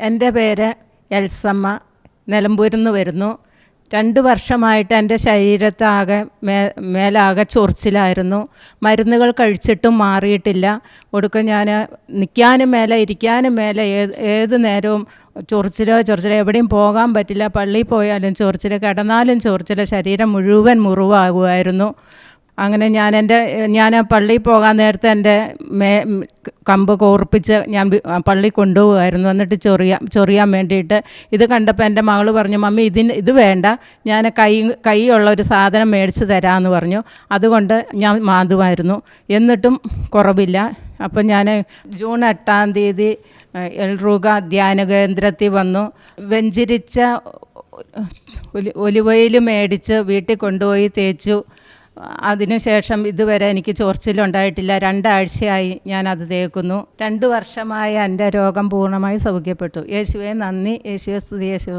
എന്റെ പേര് എൽസമ്മ. നിലമ്പൂരിൽ നിന്ന് വരുന്നു. രണ്ട് വർഷമായിട്ട് എന്റെ ശരീരത്താകെ മേ മേലാകെ ചൊറിച്ചിലായിരുന്നു. മരുന്നുകൾ കഴിച്ചിട്ടും മാറിയിട്ടില്ല. ഒടുക്കം ഞാൻ നിൽക്കാനും മേലെ ഇരിക്കാനും മേലെ ഏത് ഏത് നേരവും ചൊറിച്ചിലോ ചൊറിച്ചിലോ എവിടെയും പോകാൻ പറ്റില്ല. പള്ളിയിൽ പോയാലും ചൊറിച്ചിൽ കിടന്നാലും ചൊറിച്ചിൽ ശരീരം മുഴുവൻ മുറിവാകുമായിരുന്നു. അങ്ങനെ ഞാൻ എന്റെ ഞാൻ പള്ളിയിൽ പോകാൻ നേരത്തെ എന്റെ മേ കമ്പ് കോർപ്പിച്ച് ഞാൻ പള്ളി കൊണ്ടുപോകുമായിരുന്നു. എന്നിട്ട് ചൊറിയാൻ ചൊറിയാൻ വേണ്ടിയിട്ട് ഇത് കണ്ടപ്പോൾ എന്റെ മകൾ പറഞ്ഞു മമ്മി ഇതിന് ഇത് വേണ്ട. ഞാൻ കൈ കൈയുള്ള ഒരു സാധനം മേടിച്ച് തരാമെന്ന് പറഞ്ഞു. അതുകൊണ്ട് ഞാൻ മാന്തുമായിരുന്നു. എന്നിട്ടും കുറവില്ല. അപ്പം ഞാൻ ജൂൺ എട്ടാം തീയതി എൽറൂഗ ധ്യാന കേന്ദ്രത്തിൽ വന്നു. വെഞ്ചിരിച്ച ഒലി ഒലിവയിൽ മേടിച്ച് വീട്ടിൽ കൊണ്ടുപോയി തേച്ചു. അതിനുശേഷം ഇതുവരെ എനിക്ക് ചൊറിച്ചിലുണ്ടായിട്ടില്ല. രണ്ടാഴ്ചയായി ഞാനത് തേക്കുന്നു. രണ്ട് വർഷമായി എന്റെ രോഗം പൂർണമായി സൗഖ്യപ്പെട്ടു. യേശുവെ നന്ദി. യേശുവെ സ്തുതി. യേശുവേ